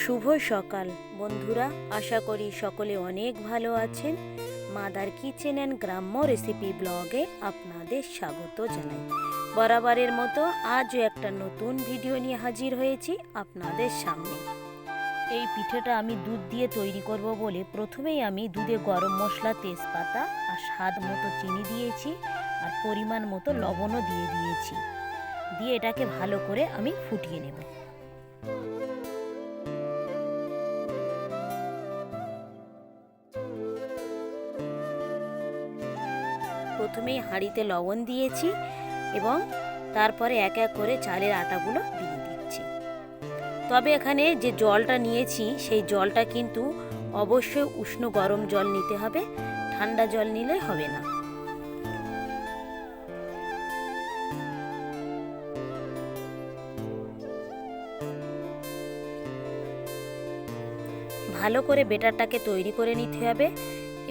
শুভ সকাল। বন্ধুরা, আশা করি সকলে অনেক ভালো আছেন। মাদার কিচেন অ্যান্ড গ্রাম্য রেসিপি ব্লগে আপনাদের স্বাগত জানাই। বরাবরের মতো আজও একটা নতুন ভিডিও নিয়ে হাজির হয়েছি আপনাদের সামনে। এই পিঠেটা আমি দুধ দিয়ে তৈরি করব বলে প্রথমেই আমি দুধে গরম মশলা, তেজপাতা আর স্বাদ মতো চিনি দিয়েছি আর পরিমাণ মতো লবণও দিয়ে দিয়েছি। দিয়ে এটাকে ভালো করে আমি ফুটিয়ে নেব। প্রথমেই হাঁড়িতে লবণ দিয়েছি এবং তারপরে এক এক করে চালের আটাগুলো দিয়ে দিচ্ছি। তবে এখানে যে জলটা নিয়েছি, সেই জলটা কিন্তু অবশ্যই উষ্ণ গরম জল নিতে হবে, ঠান্ডা জল নিলে হবে না। ভালো করে বেটারটাকে তৈরি করে নিতে হবে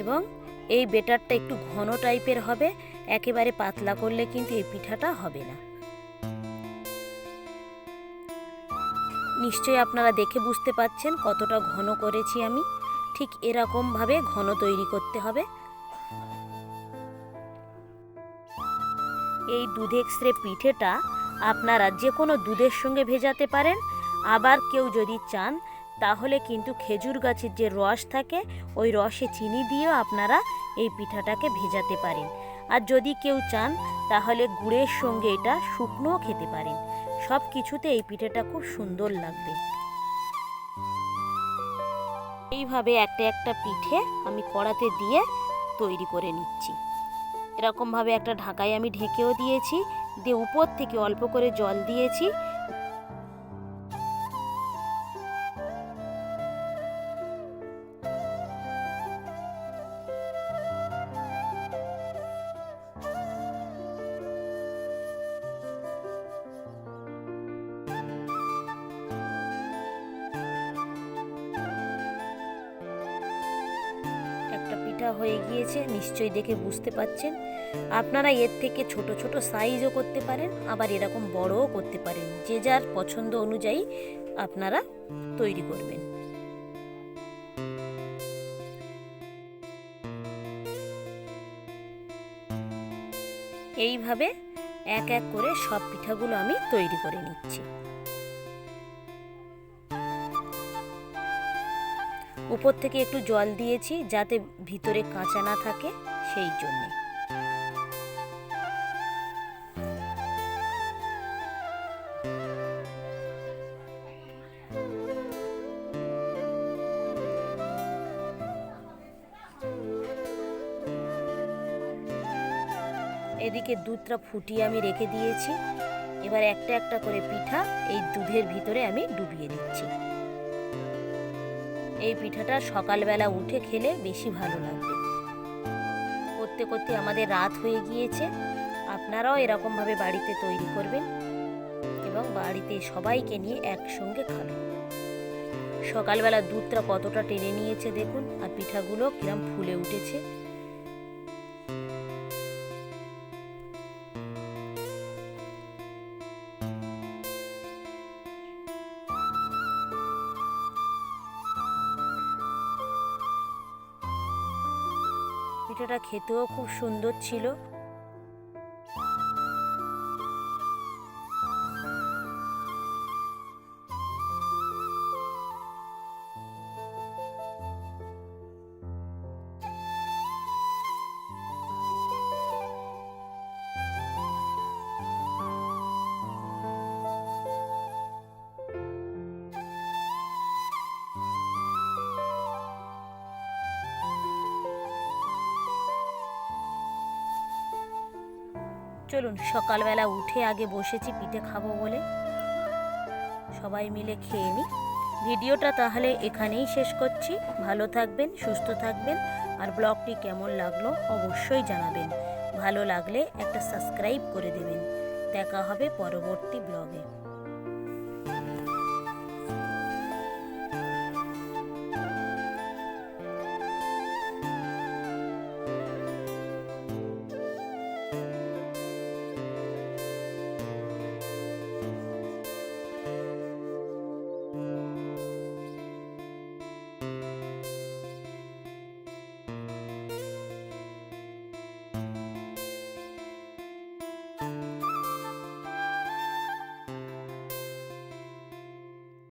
এবং এই বেটারটা একটু ঘন টাইপের হবে, একেবারে পাতলা করলে কিন্তু এই পিঠাটা হবে না। নিশ্চয়ই আপনারা দেখে বুঝতে পাচ্ছেন কতটা ঘন করেছি আমি। ঠিক এরকমভাবে ঘন তৈরি করতে হবে। এই দুধ এক্সরে পিঠেটা আপনারা যে কোনো দুধের সঙ্গে ভেজাতে পারেন। আবার কেউ যদি চান, তাহলে কিন্তু খেজুর গাছের যে রস থাকে, ওই রসে চিনি দিয়েও আপনারা এই পিঠাটাকে ভেজাতে পারেন। আর যদি কেউ চান, তাহলে গুড়ের সঙ্গে এটা শুকনোও খেতে পারেন। সব কিছুতে এই পিঠাটা খুব সুন্দর লাগবে। এইভাবে একটা একটা পিঠে আমি কড়াতে দিয়ে তৈরি করে নিচ্ছি। এরকমভাবে একটা ঢাকায় আমি ঢেকেও দিয়েছি, দিয়ে উপর থেকে অল্প করে জল দিয়েছি। পিঠা হয়ে গিয়েছে, নিশ্চয়ই দেখে বুঝতে পাচ্ছেন। আপনারা এর থেকে ছোট ছোট সাইজও করতে পারেন, আবার এরকম বড়ও করতে পারেন। যে যার পছন্দ অনুযায়ী আপনারা তৈরি করবেন। এইভাবে এক এক করে সব পিঠাগুলো আমি তৈরি করে নিচ্ছি। উপর থেকে একটু জল দিয়েছি যাতে ভিতরে কাঁচা না থাকে, সেই জন্যে। এদিকে দুধটা ফুটিয়ে আমি রেখে দিয়েছি। এবার একটা একটা করে পিঠা এই দুধের ভিতরে আমি ডুবিয়ে দিচ্ছি। এই পিঠাটা সকালবেলা উঠে খেলে বেশি ভালো লাগবে। করতে করতে আমাদের রাত হয়ে গিয়েছে। আপনারাও এরকমভাবে বাড়িতে তৈরি করবেন এবং বাড়িতে সবাইকে নিয়ে একসঙ্গে খাবেন। সকালবেলা দুধটা কতটা টেনে নিয়েছে দেখুন, আর পিঠাগুলো কিরম ফুলে উঠেছে। পিঠাটা খেতেও খুব সুন্দর ছিল। চলুন, সকালবেলা উঠে আগে বসেছি, পিঠে খাব বলে। সবাই মিলে খেয়ে নিই ভিডিওটা তাহলে এখানেই শেষ করছি। ভালো থাকবেন, সুস্থ থাকবেন, আর ব্লগটি কেমন লাগল অবশ্যই জানাবেন। ভালো লাগলে একটা সাবস্ক্রাইব করে দেবেন। দেখা হবে পরবর্তী ব্লগে।